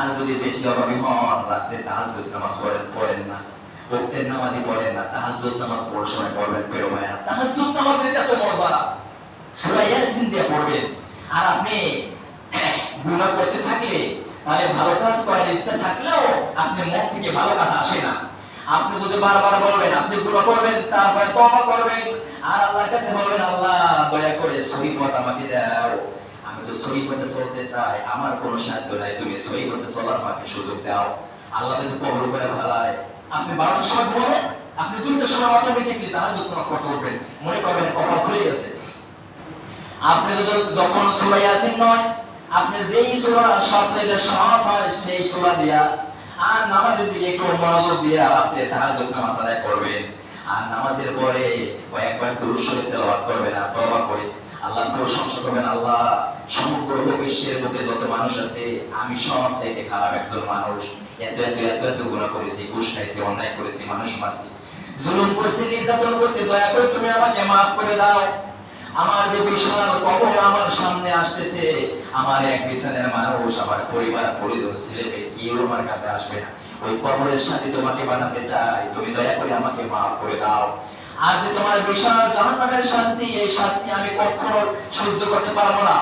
আর যদি বেশি অভাবী হন রাত্রে তাহাজ্জুদ নামাজ পড়েন পড়েন না। বক্তের নামাজই পড়েন না। তাহাজ্জুদ নামাজ পড়ার সময় পড়বেন পেরো ভাই না তাহাজ্জুদ নামাজের এত মজা। সূরা ইয়াসিন দিয়ে পড়বেন। আর আপনি গুনাহ করতে থাকলে, তাহলে ভালো কাজ করার ইচ্ছা থাকলেও আপনি মন থেকে ভালো কাজ আসে না। আপনি যদি বারবার বলবেন, আপনি গুনাহ করবেন, তারপরে তওবা করবেন। আর আল্লাহর কাছে বলবেন, আল্লাহ, দয়া করে সহি পথ আমাকে দাও। আমি তো সহি পথে চলতে চাই আমার কোনো সাধ্য নাই। তুমি সহি পথে চলার আমাকে সুযোগ দাও। আল্লাহ যদি কবল করে ভালায় আপনি বারোটার সময় ঘুমাবেন? আপনি দুইটার সময় অটোমেটিকলি তাহাজ্জুদ নামাজ পড়তে উঠবেন। মনে করবেন, কপাল খুলে গেছে। আপনি যদি যখন সূরা ইয়াসিন নয়, আপনি যেই সূরা সবচেয়ে সহজ হয়, সেই সূরা দিয়া আর নামাজের দিকে একটু মনোযোগ দিয়ে রাতে তাহাজ্জুদ নামাজ আদায় করবেন। আর নামাজের পরে কয়েকবার দুরূদ শরীফ তেলাওয়াত করবেন আর তওবা করে। আল্লাহ প্রশংসা করবেন আল্লাহ সমগ্র বিশ্বের বুকে যত মানুষ আছে, আমি সব চাইতে খারাপ একজন মানুষ। এত এত এত এত গুনাহ করেছি, ঘুষ খাইছি, অন্যায় করেছি, মানুষ মারছি। জুলুম নির্যাতন দয়া করে তুমি আমাকে মাফ করে দাও। আমার যে বিশাল কবর আমার সামনে আসতেছে, আমার এক বিছানের মানুষ, আমার পরিবার, পরিজন, ছেলে কেউ আমার কাছে আসবে না। ওই কবরের সাথে তোমাকে বানাতে চাই। তুমি দয়া করে আমাকে মাফ করে দাও। আর যে তোমার বিশাল জনপাকের শাস্তি এই শাস্তি আমি কখনো সহ্য করতে পারব না।